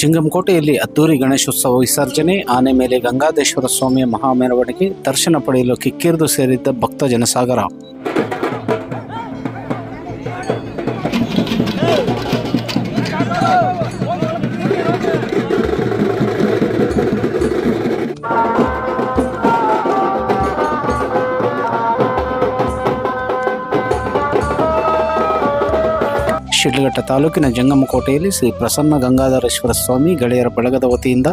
ಚಿಂಗಮಕೋಟೆಯಲ್ಲಿ ಅದ್ದೂರಿ ಗಣೇಶೋತ್ಸವ ವಿಸರ್ಜನೆ, ಆನೆ ಮೇಲೆ ಗಂಗಾಧೇಶ್ವರ ಸ್ವಾಮಿಯ ಮಹಾ ಮೆರವಣಿಗೆ ದರ್ಶನ ಪಡೆಯಲು ಕಿಕ್ಕಿರಿದು ಸೇರಿದ್ದ ಭಕ್ತ ಜನಸಾಗರ. ತಾಲೂಕಿನ ಜಂಗಮಕೋಟೆಯಲ್ಲಿ ಶ್ರೀ ಪ್ರಸನ್ನ ಗಂಗಾಧರೇಶ್ವರ ಸ್ವಾಮಿ ಗೆಳೆಯರ ಬಳಗದ ವತಿಯಿಂದ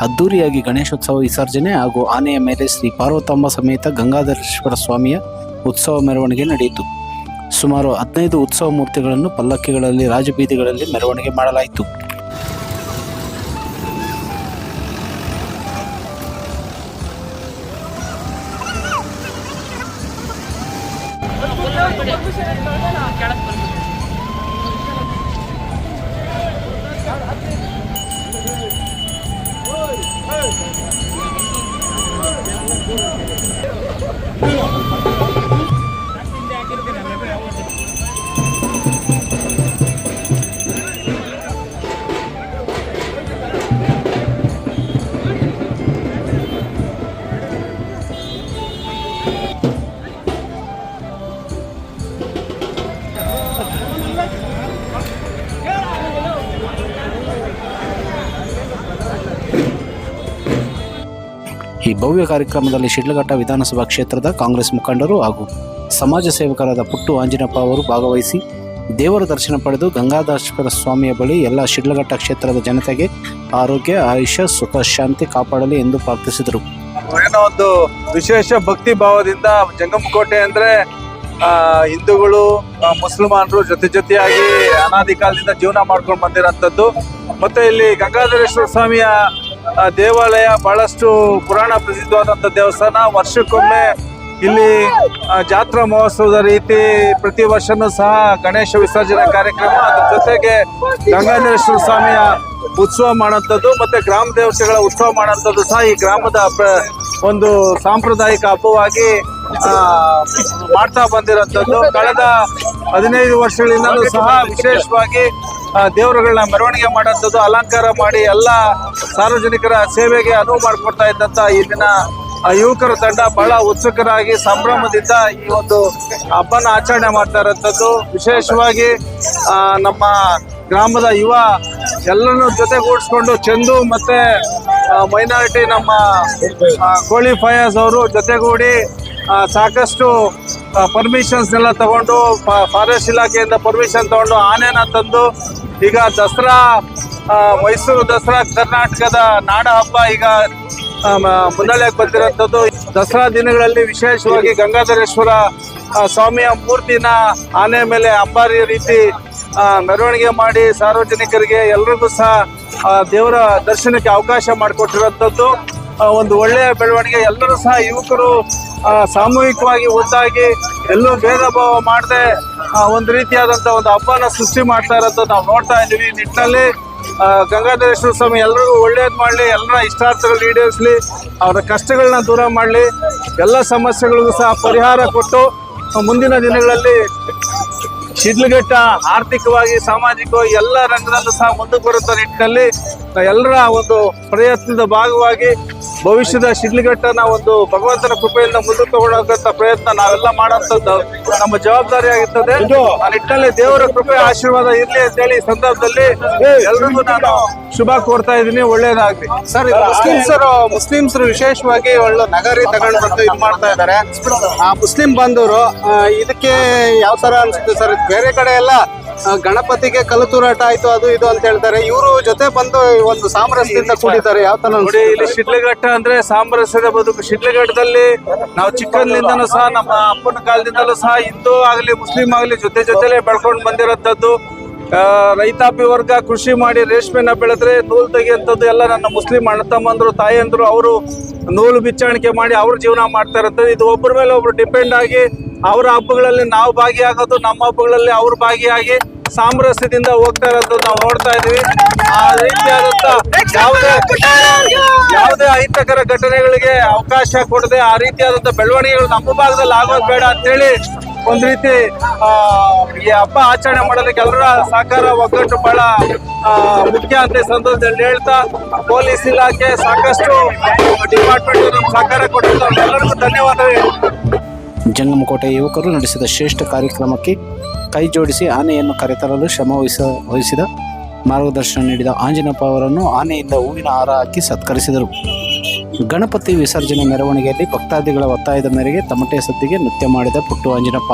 ಅದ್ದೂರಿಯಾಗಿ ಗಣೇಶೋತ್ಸವ ವಿಸರ್ಜನೆ ಹಾಗೂ ಆನೆಯ ಮೇಲೆ ಶ್ರೀ ಪಾರ್ವತಮ್ಮ ಸಮೇತ ಗಂಗಾಧರೇಶ್ವರ ಸ್ವಾಮಿಯ ಉತ್ಸವ ಮೆರವಣಿಗೆ ನಡೆಯಿತು. ಸುಮಾರು ಹದಿನೈದು ಉತ್ಸವ ಮೂರ್ತಿಗಳನ್ನು ಪಲ್ಲಕ್ಕಿಗಳಲ್ಲಿ, ರಾಜಬೀದಿಗಳಲ್ಲಿ ಮೆರವಣಿಗೆ ಮಾಡಲಾಯಿತು. ಈ ಭವ್ಯ ಕಾರ್ಯಕ್ರಮದಲ್ಲಿ ಶಿಡ್ಲಘಟ್ಟ ವಿಧಾನಸಭಾ ಕ್ಷೇತ್ರದ ಕಾಂಗ್ರೆಸ್ ಮುಖಂಡರು ಹಾಗೂ ಸಮಾಜ ಸೇವಕರಾದ ಪುಟ್ಟು ಆಂಜನಪ್ಪ ಅವರು ಭಾಗವಹಿಸಿ ದೇವರ ದರ್ಶನ ಪಡೆದು ಗಂಗಾಧರೇಶ್ವರ ಸ್ವಾಮಿಯ ಬಳಿ ಎಲ್ಲ ಶಿಡ್ಲಘಟ್ಟ ಕ್ಷೇತ್ರದ ಜನತೆಗೆ ಆರೋಗ್ಯ, ಆಯುಷ್ಯ, ಸುಖ, ಶಾಂತಿ ಕಾಪಾಡಲಿ ಎಂದು ಪ್ರಾರ್ಥಿಸಿದರು. ಏನೋ ಒಂದು ವಿಶೇಷ ಭಕ್ತಿ ಭಾವದಿಂದ ಜಂಗಮಕೋಟೆ ಅಂದ್ರೆ ಹಿಂದೂಗಳು ಮುಸಲ್ಮಾನರು ಜೊತೆ ಜೊತೆಯಾಗಿ ಅನಾದಿ ಕಾಲದಿಂದ ಜೀವನ ಮಾಡ್ಕೊಂಡು ಬಂದಿರೋಂಥದ್ದು. ಮತ್ತೆ ಇಲ್ಲಿ ಗಂಗಾಧರೇಶ್ವರ ಸ್ವಾಮಿಯ ದೇವಾಲಯ ಬಹಳಷ್ಟು ಪುರಾಣ ಪ್ರಸಿದ್ಧವಾದಂಥ ದೇವಸ್ಥಾನ. ವರ್ಷಕ್ಕೊಮ್ಮೆ ಇಲ್ಲಿ ಜಾತ್ರಾ ಮಹೋತ್ಸವದ ರೀತಿ ಪ್ರತಿ ವರ್ಷನೂ ಸಹ ಗಣೇಶ ವಿಸರ್ಜನಾ ಕಾರ್ಯಕ್ರಮ. ಅದ್ರ ಜೊತೆಗೆ ಗಂಗಾಧರೇಶ್ವರ ಸ್ವಾಮಿಯ ಉತ್ಸವ ಮಾಡುವಂಥದ್ದು ಮತ್ತೆ ಗ್ರಾಮ ದೇವತೆಗಳ ಉತ್ಸವ ಮಾಡುವಂಥದ್ದು ಸಹ ಈ ಗ್ರಾಮದ ಒಂದು ಸಾಂಪ್ರದಾಯಿಕ ಹಬ್ಬವಾಗಿ ಮಾಡ್ತಾ ಬಂದಿರೋಂಥದ್ದು ಕಳೆದ ಹದಿನೈದು ವರ್ಷಗಳಿಂದಲೂ ಸಹ ವಿಶೇಷವಾಗಿ ದೇವರುಗಳನ್ನ ಮೆರವಣಿಗೆ ಮಾಡೋಂಥದ್ದು ಅಲಂಕಾರ ಮಾಡಿ ಎಲ್ಲ ಸಾರ್ವಜನಿಕರ ಸೇವೆಗೆ ಅನುವು ಮಾಡಿಕೊಡ್ತಾ ಇದ್ದಂತ ಇಲ್ಲಿನ ಯುವಕರ ತಂಡ ಬಹಳ ಉತ್ಸುಕರಾಗಿ ಸಂಭ್ರಮದಿಂದ ಈ ಒಂದು ಹಬ್ಬನ ಆಚರಣೆ ಮಾಡ್ತಾ ಇರೋಂಥದ್ದು. ವಿಶೇಷವಾಗಿ ನಮ್ಮ ಗ್ರಾಮದ ಯುವ ಎಲ್ಲರನ್ನು ಜೊತೆಗೂಡಿಸ್ಕೊಂಡು ಚಂದು ಮತ್ತೆ ಮೈನಾರಿಟಿ ನಮ್ಮ ಕೋಳಿ ಫಯಾಜ್ ಅವರು ಜೊತೆಗೂಡಿ ಸಾಕಷ್ಟು ಪರ್ಮಿಷನ್ಸ್ ಎಲ್ಲ ತಗೊಂಡು ಫಾರೆಸ್ಟ್ ಇಲಾಖೆಯಿಂದ ಪರ್ಮಿಷನ್ ತಗೊಂಡು ಆನೆನ ತಂದು ಈಗ ದಸರಾ ಮೈಸೂರು ದಸರಾ ಕರ್ನಾಟಕದ ನಾಡ ಹಬ್ಬ ಈಗ ಆ, ಮ- ಮುನ್ನಡೆಗೆ ಬಂದಿರೋಂಥದ್ದು ದಸರಾ ದಿನಗಳಲ್ಲಿ ವಿಶೇಷವಾಗಿ ಗಂಗಾಧರೇಶ್ವರ ಸ್ವಾಮಿಯ ಮೂರ್ತಿನ ಆನೆ ಮೇಲೆ ಅಂಬಾರಿ ರೀತಿ ಮೆರವಣಿಗೆ ಮಾಡಿ ಸಾರ್ವಜನಿಕರಿಗೆ ಎಲ್ರಿಗೂ ಸಹ ದೇವರ ದರ್ಶನಕ್ಕೆ ಅವಕಾಶ ಮಾಡಿಕೊಟ್ಟಿರುವಂಥದ್ದು. ಒಂದು ಒಳ್ಳೆಯ ಬೆಳವಣಿಗೆ. ಎಲ್ಲರೂ ಸಹ ಯುವಕರು ಸಾಮೂಹಿಕವಾಗಿ ಒಟ್ಟಾಗಿ ಎಲ್ಲೂ ಭೇದ ಭಾವ ಮಾಡದೆ ಒಂದು ರೀತಿಯಾದಂಥ ಒಂದು ಹಬ್ಬನ ಸೃಷ್ಟಿ ಮಾಡ್ತಾ ಇರೋದು ನಾವು ನೋಡ್ತಾ ಇದ್ದೀವಿ. ಈ ನಿಟ್ಟಿನಲ್ಲಿ ಗಂಗಾಧರೇಶ್ವರ ಸ್ವಾಮಿ ಎಲ್ರಿಗೂ ಒಳ್ಳೇದು ಮಾಡಲಿ, ಎಲ್ಲರ ಇಷ್ಟಾರ್ಥಗಳು ಈಡೇರಿಸಲಿ, ಅವರ ಕಷ್ಟಗಳನ್ನ ದೂರ ಮಾಡಲಿ, ಎಲ್ಲ ಸಮಸ್ಯೆಗಳಿಗೂ ಸಹ ಪರಿಹಾರ ಕೊಟ್ಟು, ಮುಂದಿನ ದಿನಗಳಲ್ಲಿ ಶಿಡ್ಲಘಟ್ಟ ಆರ್ಥಿಕವಾಗಿ, ಸಾಮಾಜಿಕವಾಗಿ ಎಲ್ಲ ರಂಗದಲ್ಲೂ ಸಹ ಮುಂದಕ್ಕೆ ಬರುತ್ತ ನಿಟ್ಟಿನಲ್ಲಿ, ಎಲ್ಲರ ಒಂದು ಪ್ರಯತ್ನದ ಭಾಗವಾಗಿ ಭವಿಷ್ಯದ ಶಿಡ್ಲಘಟ್ಟನ ಒಂದು ಭಗವಂತನ ಕೃಪೆಯಿಂದ ಮುಂದಕ್ಕೆ ತಗೊಳ್ಳುವಂತ ಪ್ರಯತ್ನ ನಾವೆಲ್ಲ ಮಾಡೋಂಥದ್ದು ನಮ್ಮ ಜವಾಬ್ದಾರಿ ಆಗಿರ್ತದೆ. ಆ ನಿಟ್ಟಿನಲ್ಲಿ ದೇವರ ಕೃಪೆ ಆಶೀರ್ವಾದ ಇರಲಿ ಅಂತ ಹೇಳಿ ಈ ಸಂದರ್ಭದಲ್ಲಿ ಎಲ್ರಿಗೂ ನಾನು ಶುಭ ಕೋರ್ತಾ ಇದ್ದೀನಿ ಒಳ್ಳೇದಾಗ್ಲಿ. ಸರ್ ಮುಸ್ಲಿಮ್ಸರು ಮುಸ್ಲಿಮ್ಸರು ವಿಶೇಷವಾಗಿ ಒಳ್ಳೆ ನಗರಿ ತಗೊಂಡು ಬಂದು ಇದು ಮಾಡ್ತಾ ಇದ್ದಾರೆ. ಆ ಮುಸ್ಲಿಂ ಬಂದವರು ಇದಕ್ಕೆ ಯಾವ ತರ ಅನ್ಸುತ್ತೆ ಸರ್? ಬೇರೆ ಕಡೆ ಎಲ್ಲ ಗಣಪತಿಗೆ ಕಲ್ಲು ತೂರಾಟ ಆಯ್ತು ಅದು ಇದು ಅಂತ ಹೇಳ್ತಾರೆ. ಇವರು ಜೊತೆ ಬಂದು ಒಂದು ಸಾಮರಸ್ಯದಿಂದ ಕೂಡಿದ್ದಾರೆ ಯಾವ ತರ ನೋಡಿ ಇಲ್ಲಿ ಶಿಡ್ಲಘಟ್ಟ ಅಂದ್ರೆ ಸಾಮರಸ್ಯದ ಬದುಕು. ಶಿಡ್ಲಘಟ್ಟದಲ್ಲಿ ನಾವು ಚಿಕ್ಕಂದಿಂದನೂ ಸಹ ನಮ್ಮ ಅಪ್ಪನ ಕಾಲದಿಂದಲೂ ಸಹ ಹಿಂದೂ ಆಗಲಿ ಮುಸ್ಲಿಂ ಆಗಲಿ ಜೊತೆ ಜೊತೆಲೆ ಬೆಳ್ಕೊಂಡು ಬಂದಿರೋಂಥದ್ದು. ರೈತಾಪಿ ವರ್ಗ ಕೃಷಿ ಮಾಡಿ ರೇಷ್ಮೆನ ಬೆಳೆದ್ರೆ ನೂಲು ತೆಗೆಯುವಂಥದ್ದು ಎಲ್ಲ ನನ್ನ ಮುಸ್ಲಿಂ ಅಣ್ಣ ತಮ್ಮಂದ್ರು ತಾಯಂದ್ರು ಅವರು ನೂಲು ಬಿಚ್ಚಾಣಿಕೆ ಮಾಡಿ ಅವ್ರ ಜೀವನ ಮಾಡ್ತಾ ಇರುತ್ತೆ. ಇದು ಒಬ್ಬರ ಮೇಲೆ ಒಬ್ರು ಡಿಪೆಂಡ್ ಆಗಿ ಅವರ ಹಬ್ಬಗಳಲ್ಲಿ ನಾವು ಭಾಗಿಯಾಗೋದು ನಮ್ಮ ಹಬ್ಬಗಳಲ್ಲಿ ಅವ್ರು ಭಾಗಿಯಾಗಿ ಸಾಮರಸ್ಯದಿಂದ ಹೋಗ್ತಾ ಇರೋದು ನಾವು ನೋಡ್ತಾ ಇದೀವಿ ಆ ರೀತಿಯಾದಂತ ಯಾವುದೇ ಯಾವುದೇ ಅಹಿತಕರ ಘಟನೆಗಳಿಗೆ ಅವಕಾಶ ಕೊಡದೆ ಆ ರೀತಿಯಾದಂತ ಬೆಳವಣಿಗೆಗಳು ನಮ್ಮ ಭಾಗದಲ್ಲಿ ಆಗೋದು ಬೇಡ ಅಂತೇಳಿ ಒಂದ್ ರೀತಿ ಈ ಹಬ್ಬ ಆಚರಣೆ ಮಾಡೋದಕ್ಕೆ ಎಲ್ಲರ ಸಹಕಾರ ಒಗ್ಗಟ್ಟು ಬಹಳ ಮುಖ್ಯ ಅಂತ ಸಂದರ್ಭದಲ್ಲಿ ಹೇಳ್ತಾ, ಪೊಲೀಸ್ ಇಲಾಖೆ ಸಾಕಷ್ಟು ಡಿಪಾರ್ಟ್ಮೆಂಟ್ ನಮ್ಗೆ ಸಹಕಾರ ಕೊಟ್ಟಿದ್ದು. ಎಲ್ಲರಿಗೂ ಧನ್ಯವಾದ ಜಂಗಮಕೋಟೆ ಯುವಕರು ನಡೆಸಿದ ಶ್ರೇಷ್ಠ ಕಾರ್ಯಕ್ರಮಕ್ಕೆ ಕೈ ಜೋಡಿಸಿ ಆನೆಯನ್ನು ಕರೆತರಲು ಶ್ರಮ ವಹಿಸ, ವಹಿಸಿದ ಮಾರ್ಗದರ್ಶನ ನೀಡಿದ ಆಂಜನಪ್ಪ ಅವರನ್ನು ಆನೆಯಿಂದ ಹೂವಿನ ಹಾರ ಹಾಕಿ ಸತ್ಕರಿಸಿದರು. ಗಣಪತಿ ವಿಸರ್ಜನೆ ಮೆರವಣಿಗೆಯಲ್ಲಿ ಭಕ್ತಾದಿಗಳ ಒತ್ತಾಯದ ಮೇರೆಗೆ ತಮಟೆ ಸದ್ದಿಗೆ ನೃತ್ಯ ಮಾಡಿದ ಪುಟ್ಟು ಆಂಜನಪ್ಪ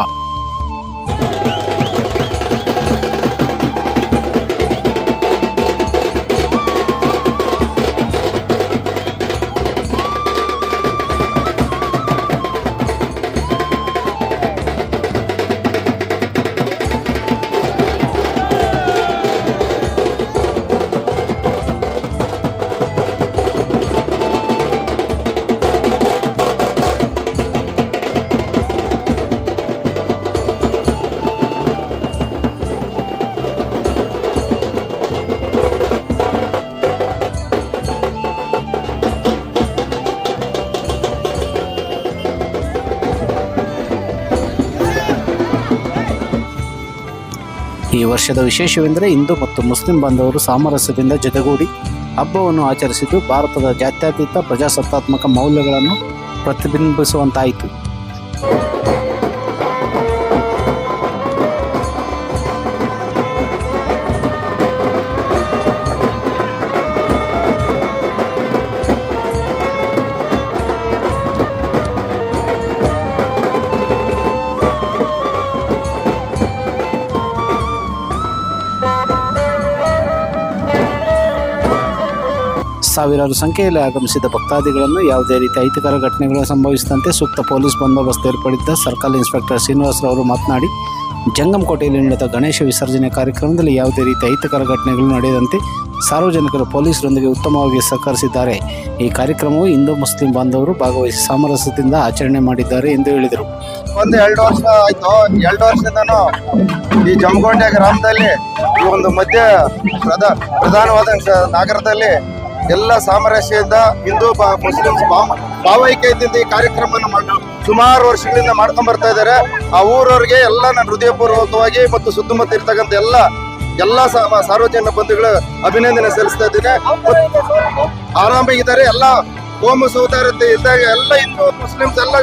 ವರ್ಷದ ವಿಶೇಷವೆಂದರೆ ಹಿಂದೂ ಮತ್ತು ಮುಸ್ಲಿಂ ಬಾಂಧವರು ಸಾಮರಸ್ಯದಿಂದ ಜೊತೆಗೂಡಿ ಹಬ್ಬವನ್ನು ಆಚರಿಸಿದ್ದು ಭಾರತದ ಜಾತ್ಯತೀತ ಪ್ರಜಾಸತ್ತಾತ್ಮಕ ಮೌಲ್ಯಗಳನ್ನು ಪ್ರತಿಬಿಂಬಿಸುವಂತಾಯಿತು. ಸಾವಿರಾರು ಸಂಖ್ಯೆಯಲ್ಲಿ ಆಗಮಿಸಿದ ಭಕ್ತಾದಿಗಳನ್ನು ಯಾವುದೇ ರೀತಿ ಅಹಿತಕರ ಘಟನೆಗಳು ಸಂಭವಿಸಿದಂತೆ ಸೂಕ್ತ ಪೊಲೀಸ್ ಬಂದೋಬಸ್ತ್ ಏರ್ಪಡಿಸಿದ್ದ ಸರ್ಕಲ್ ಇನ್ಸ್ಪೆಕ್ಟರ್ ಶ್ರೀನಿವಾಸರವರು ಮಾತನಾಡಿ, ಜಂಗಮಕೋಟೆಯಲ್ಲಿ ನಡೆದ ಗಣೇಶ ವಿಸರ್ಜನೆ ಕಾರ್ಯಕ್ರಮದಲ್ಲಿ ಯಾವುದೇ ರೀತಿ ಅಹಿತಕರ ಘಟನೆಗಳು ನಡೆಯದಂತೆ ಸಾರ್ವಜನಿಕರು ಪೊಲೀಸರೊಂದಿಗೆ ಉತ್ತಮವಾಗಿ ಸಹಕರಿಸಿದ್ದಾರೆ. ಈ ಕಾರ್ಯಕ್ರಮವು ಹಿಂದೂ, ಮುಸ್ಲಿಂ ಬಾಂಧವರು ಭಾಗವಹಿಸಿ ಸಾಮರಸ್ಯದಿಂದ ಆಚರಣೆ ಮಾಡಿದ್ದಾರೆ ಎಂದು ಹೇಳಿದರು. ಒಂದು ಎರಡು ವರ್ಷ ಆಯಿತು. ಎರಡು ವರ್ಷದಿಂದನೂ ಈ ಜಮಗೋಟೆ ಗ್ರಾಮದಲ್ಲಿ ಈ ಒಂದು ಮಧ್ಯ ಪ್ರಧಾ ಪ್ರಧಾನವಾದ ನಗರದಲ್ಲಿ ಎಲ್ಲ ಸಾಮರಸ್ಯದಿಂದ ಹಿಂದೂ ಮುಸ್ಲಿಮ್ಸ್ ಭಾವ- ಭಾವೈಕ್ಯತೆಯಿಂದ ಈ ಕಾರ್ಯಕ್ರಮವನ್ನು ಮಾಡ, ಸುಮಾರು ವರ್ಷಗಳಿಂದ ಮಾಡ್ಕೊಂಡ್ ಬರ್ತಾ ಇದ್ದಾರೆ. ಆ ಊರವ್ರಿಗೆ ಎಲ್ಲ ನಾನು ಹೃದಯಪೂರ್ವಕವಾಗಿ ಮತ್ತು ಸುತ್ತಮುತ್ತ ಇರ್ತಕ್ಕಂಥ ಎಲ್ಲ ಎಲ್ಲ ಸಾರ್ವಜನಿಕ ಬಂಧುಗಳು ಅಭಿನಂದನೆ ಸಲ್ಲಿಸ್ತಾ ಇದ್ದೀನಿ. ಆರಾಮಾಗಿದ್ದಾರೆ ಎಲ್ಲ ಕೋಮು ಸೌತಾರತೆ ಇದ್ದಾಗ ಎಲ್ಲ ಹಿಂದೂ, ಮುಸ್ಲಿಮ್ಸ್ ಎಲ್ಲ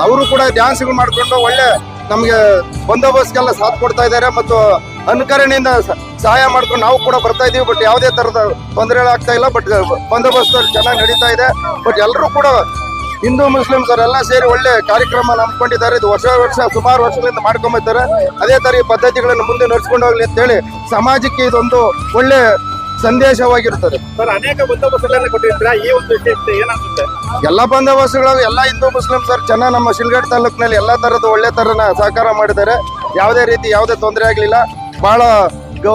ಅವರು ಕೂಡ ಡ್ಯಾನ್ಸ್ಗಳು ಮಾಡಿಕೊಂಡು ಒಳ್ಳೆ ನಮಗೆ ಬಂದೋಬಸ್ತ್ಗೆಲ್ಲ ಸಾಥ್ ಕೊಡ್ತಾ ಇದ್ದಾರೆ ಮತ್ತು ಅನುಕರಣೆಯಿಂದ ಸಹಾಯ ಮಾಡ್ಕೊಂಡು ನಾವು ಕೂಡ ಬರ್ತಾ ಇದೀವಿ, ಬಟ್ ಯಾವುದೇ ತರದ ತೊಂದರೆಗಳಾಗ್ತಾ ಇಲ್ಲ, ಬಟ್ ಬಂದೋಬಸ್ತ್ ಚೆನ್ನಾಗಿ ನಡೀತಾ ಇದೆ. ಬಟ್ ಎಲ್ಲರೂ ಕೂಡ ಹಿಂದೂ ಮುಸ್ಲಿಮ್ಸ್ ಅವರೆಲ್ಲ ಸೇರಿ ಒಳ್ಳೆ ಕಾರ್ಯಕ್ರಮ ನಂಬ್ಕೊಂಡಿದ್ದಾರೆ ಇದು ವರ್ಷ ವರ್ಷ ಸುಮಾರು ವರ್ಷಗಳಿಂದ ಮಾಡ್ಕೊಂಬತ್ತಾರೆ ಅದೇ ತರ ಈ ಪದ್ಧತಿಗಳನ್ನು ಮುಂದೆ ನಡೆಸ್ಕೊಂಡು ಹೋಗ್ಲಿ ಅಂತೇಳಿ ಸಮಾಜಕ್ಕೆ ಇದೊಂದು ಒಳ್ಳೆ ಸಂದೇಶವಾಗಿರುತ್ತದೆ. ಸರ್ ಅನೇಕ ಬಂದೋಬಸ್ತ್ ಕೊಟ್ಟಿದ್ರ ಈ ಒಂದು ವಿಶೇಷತೆ ಏನಾಗುತ್ತೆ? ಎಲ್ಲ ಬಂದೋಬಸ್ತುಗಳು ಎಲ್ಲ ಹಿಂದೂ ಮುಸ್ಲಿಂ ಸರ್ ಚೆನ್ನಾಗಿ ನಮ್ಮ ಶಿಲ್ಗಡ್ ತಾಲೂಕಿನಲ್ಲಿ ಎಲ್ಲ ತರದ ಒಳ್ಳೆ ತರನ ಸಹಕಾರ ಮಾಡಿದ್ದಾರೆ. ಯಾವುದೇ ರೀತಿ ಯಾವುದೇ ತೊಂದರೆ ಆಗಲಿಲ್ಲ. ಬಹಳ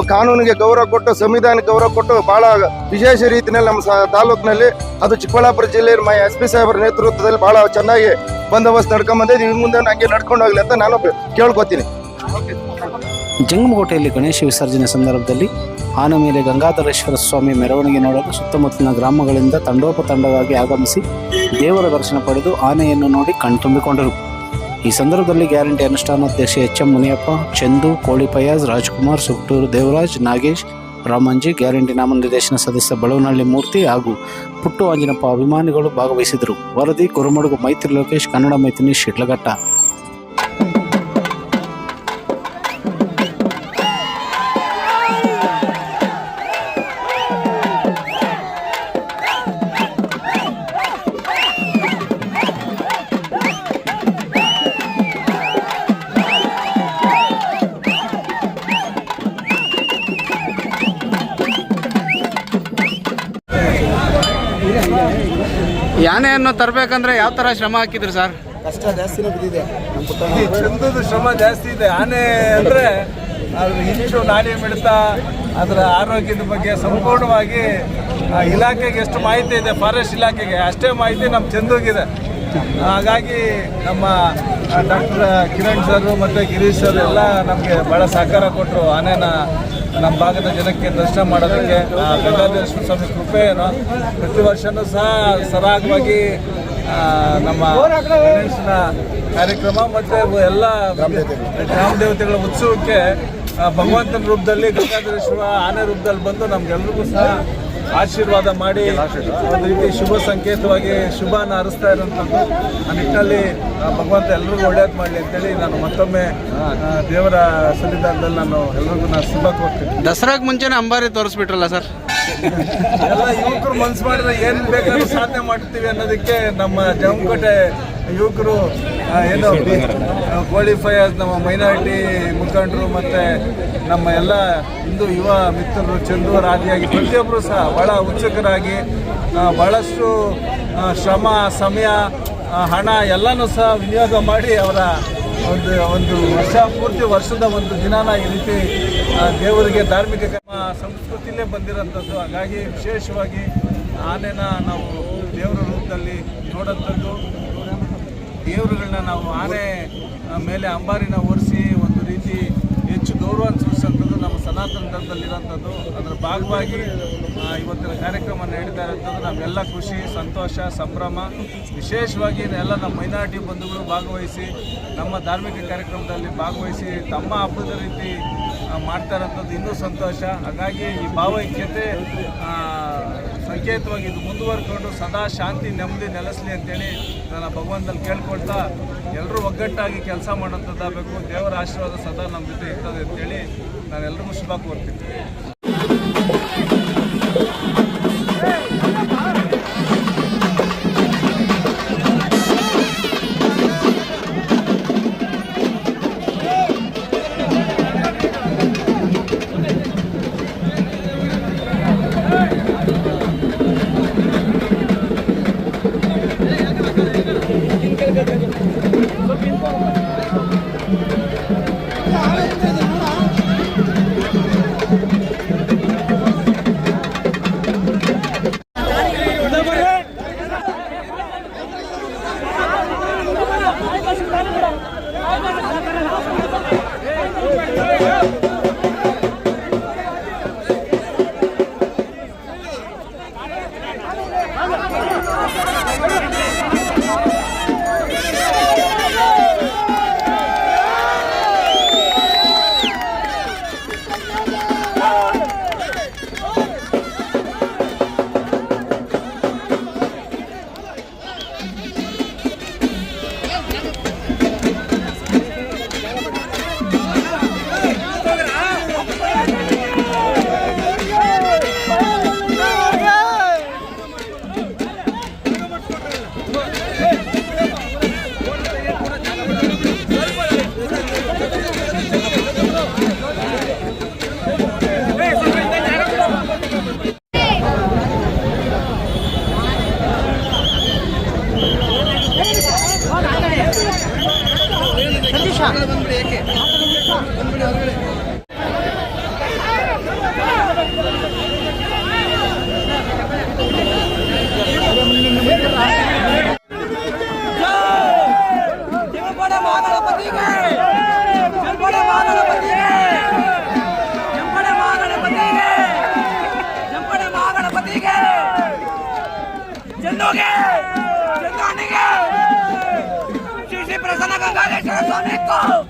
ಕಾನೂನಿಗೆ ಗೌರವ ಕೊಟ್ಟು ಸಂವಿಧಾನಕ್ಕೆ ಗೌರವ ಕೊಟ್ಟು ಬಹಳ ವಿಶೇಷ ರೀತಿಯಲ್ಲಿ ನಮ್ಮ ತಾಲೂಕಿನಲ್ಲಿ ಅದು ಚಿಕ್ಕಬಳ್ಳಾಪುರ ಜಿಲ್ಲೆಯ ಮೈ ಎಸ್ ಪಿ ಸಾಹೇಬರ ನೇತೃತ್ವದಲ್ಲಿ ಬಹಳ ಚೆನ್ನಾಗಿ ಬಂದೋಬಸ್ತ್ ನಡ್ಕೊಂಡ್ ಬಂದಿದ್ದು ಇನ್ನು ಮುಂದೆ ಹಂಗೆ ನಡ್ಕೊಂಡು ಹೋಗ್ಲಿ ಅಂತ ನಾನು ಕೇಳ್ಕೊತೀನಿ. ಜಂಗಮಕೋಟೆಯಲ್ಲಿ ಗಣೇಶ ವಿಸರ್ಜನೆ ಸಂದರ್ಭದಲ್ಲಿ ಆನೆ ಮೇಲೆ ಗಂಗಾಧರೇಶ್ವರ ಸ್ವಾಮಿ ಮೆರವಣಿಗೆ ನೋಡಲು ಸುತ್ತಮುತ್ತಲಿನ ಗ್ರಾಮಗಳಿಂದ ತಂಡೋಪತಂಡವಾಗಿ ಆಗಮಿಸಿ ದೇವರ ದರ್ಶನ ಪಡೆದು ಆನೆಯನ್ನು ನೋಡಿ ಕಣ್ತುಂಬಿಕೊಂಡರು. ಈ ಸಂದರ್ಭದಲ್ಲಿ ಗ್ಯಾರಂಟಿ ಅನುಷ್ಠಾನಾಧ್ಯಕ್ಷ ಎಚ್ ಎಂ ಮುನಿಯಪ್ಪ, ಚಂದು, ಕೋಳಿ ರಾಜ್ಕುಮಾರ್ ಸುಟ್ಟೂರು ದೇವರಾಜ್, ನಾಗೇಶ್, ರಾಮಂಜಿ, ಗ್ಯಾರಂಟಿ ನಾಮನಿರ್ದೇಶನ ಸದಸ್ಯ ಬಳವನಹಳ್ಳಿ ಮೂರ್ತಿ ಹಾಗೂ ಪುಟ್ಟು ಆಂಜನಪ್ಪ ಅಭಿಮಾನಿಗಳು ಭಾಗವಹಿಸಿದರು. ವರದಿ, ಕುರುಮಡುಗು, ಮೈತ್ರಿ ಲೋಕೇಶ್, ಕನ್ನಡ ಮೈತ್ರಿ, ಶಿಡ್ಲಘಟ್ಟ. ಯಾನೆಯನ್ನು ತರಬೇಕಂದ್ರೆ ಯಾವ ತರ ಶ್ರಮ ಹಾಕಿದ್ರು ಸರ್? ಈ ಚಂದದ ಶ್ರಮ ಜಾಸ್ತಿ ಇದೆ. ಆನೆ ಅಂದ್ರೆ ಅದ್ರ ಇಂಚು ನಾಡಿ ಮಿಡಿತ ಅದರ ಆರೋಗ್ಯದ ಬಗ್ಗೆ ಸಂಪೂರ್ಣವಾಗಿ ಆ ಇಲಾಖೆಗೆ ಎಷ್ಟು ಮಾಹಿತಿ ಇದೆ ಫಾರೆಸ್ಟ್ ಇಲಾಖೆಗೆ ಅಷ್ಟೇ ಮಾಹಿತಿ ನಮ್ಮ ಚಂದೋಗಿದೆ. ಹಾಗಾಗಿ ನಮ್ಮ ಡಾಕ್ಟರ್ ಕಿರಣ್ ಸರ್ ಮತ್ತು ಗಿರೀಶ್ ಸರ್ ಎಲ್ಲ ನಮಗೆ ಭಾಳ ಸಹಕಾರ ಕೊಟ್ಟರು ಆನೆನ ನಮ್ಮ ಭಾಗದ ಜನಕ್ಕೆ ದರ್ಶನ ಮಾಡೋದಕ್ಕೆ ಗಂಗಾಧರೇಶ್ವರ ಸ್ವಾಮಿ ಕೃಪೆಯನ್ನು ಪ್ರತಿ ವರ್ಷವೂ ಸಹ ಸರಾಗವಾಗಿ ನಮ್ಮ ಗಣೇಶನ ಕಾರ್ಯಕ್ರಮ ಮತ್ತು ಎಲ್ಲ ಗ್ರಾಮ ದೇವತೆಗಳ ಉತ್ಸವಕ್ಕೆ ಭಗವಂತನ ರೂಪದಲ್ಲಿ ಗಂಗಾಧರೇಶ್ವರ ಆನೆ ರೂಪದಲ್ಲಿ ಬಂದು ನಮ್ಗೆಲ್ರಿಗೂ ಸಹ ಆಶೀರ್ವಾದ ಮಾಡಿ ಒಂದು ರೀತಿ ಶುಭ ಸಂಕೇತವಾಗಿ ಶುಭನ ಹರಿಸ್ತಾ ಇರೋಂಥದ್ದು ಆ ನಿಟ್ಟಿನಲ್ಲಿ ಭಗವಂತ ಎಲ್ರಿಗೂ ಒಳ್ಳೇದು ಮಾಡಲಿ ಅಂತೇಳಿ ನಾನು ಮತ್ತೊಮ್ಮೆ ದೇವರ ಸನ್ನಿಧಾನದಲ್ಲಿ ನಾನು ಎಲ್ರಿಗೂ ನಾನು ಶುಭ ಕೋರ್ತೀನಿ. ದಸರಾಗ ಮುಂಚೆನೆ ಅಂಬಾರಿ ತೋರಿಸ್ಬಿಟ್ರಲ್ಲ ಸರ್? ಎಲ್ಲ ಯುವಕರು ಮನ್ಸು ಮಾಡಿದ್ರೆ ಏನು ಬೇಕಾದ್ರೂ ಸಾಧನೆ ಮಾಡ್ತೀವಿ ಅನ್ನೋದಕ್ಕೆ ನಮ್ಮ ಜಮಕೋಟೆ ಯುವಕರು ಏನು ಕ್ವಾಲಿಫೈ ಆದ ನಮ್ಮ ಮೈನಾರಿಟಿ ಮುಖಂಡರು ಮತ್ತು ನಮ್ಮ ಎಲ್ಲ ಹಿಂದೂ ಯುವ ಮಿತ್ರರು ಚೆಂದು ರಾಜಿಯಾಗಿ ಪ್ರತಿಯೊಬ್ಬರು ಸಹ ಭಾಳ ಉತ್ಸುಕರಾಗಿ ಭಾಳಷ್ಟು ಶ್ರಮ ಸಮಯ ಹಣ ಎಲ್ಲನೂ ಸಹ ವಿನಿಯೋಗ ಮಾಡಿ ಅವರ ಒಂದು ಒಂದು ವರ್ಷ ಪೂರ್ತಿ ವರ್ಷದ ಒಂದು ದಿನಾನ ಈ ರೀತಿ ದೇವರಿಗೆ ಧಾರ್ಮಿಕ ಕರ್ಮ ಸಂಸ್ಕೃತಿಯಲ್ಲೇ ಬಂದಿರೋಂಥದ್ದು. ಹಾಗಾಗಿ ವಿಶೇಷವಾಗಿ ಆನೆನ ನಾವು ದೇವರ ರೂಪದಲ್ಲಿ ನೋಡೋಂಥದ್ದು. ದೇವರುಗಳನ್ನ ನಾವು ಆನೆ ಮೇಲೆ ಅಂಬಾರಿನ ಒರೆಸಿ ಒಂದು ರೀತಿ ಹೆಚ್ಚು ಗೌರವ ಸೂಚಿಸೋಂಥದ್ದು ನಮ್ಮ ಸನಾತನ ಧರ್ಮದಲ್ಲಿರೋಂಥದ್ದು ಅದರ ಭಾಗವಾಗಿ ಇವತ್ತಿನ ಕಾರ್ಯಕ್ರಮ ನಡೀತಾ ಇರೋಂಥದ್ದು ನಮ್ಮೆಲ್ಲ ಖುಷಿ, ಸಂತೋಷ, ಸಂಭ್ರಮ. ವಿಶೇಷವಾಗಿ ಎಲ್ಲ ನಮ್ಮ ಮೈನಾರಿಟಿ ಬಂಧುಗಳು ಭಾಗವಹಿಸಿ, ನಮ್ಮ ಧಾರ್ಮಿಕ ಕಾರ್ಯಕ್ರಮದಲ್ಲಿ ಭಾಗವಹಿಸಿ, ತಮ್ಮ ಹಬ್ಬದ ರೀತಿ ಮಾಡ್ತಾ ಇರೋಂಥದ್ದು ಇನ್ನೂ ಸಂತೋಷ. ಹಾಗಾಗಿ ಈ ಭಾವೈಕ್ಯತೆ ಸಂಕೇತವಾಗಿ ಇದು ಮುಂದುವರ್ಕೊಂಡು ಸದಾ ಶಾಂತಿ, ನೆಮ್ಮದಿ ನೆಲೆಸಲಿ ಅಂತೇಳಿ ನಾನು ಭಗವಂತನಲ್ಲಿ ಕೇಳ್ಕೊಳ್ತಾ ಎಲ್ಲರೂ ಒಗ್ಗಟ್ಟಾಗಿ ಕೆಲಸ ಮಾಡೋಂಥದ್ದಾಗಬೇಕು ದೇವರ ಆಶೀರ್ವಾದ ಸದಾ ನಮ್ಮ ಜೊತೆ ಇರ್ತದೆ ಅಂತೇಳಿ ನಾನು ಎಲ್ರಿಗೂ ಶುಭ ಕೋರ್ತೀನಿ. ಗಂಗಾಧರೇಶ್ವರ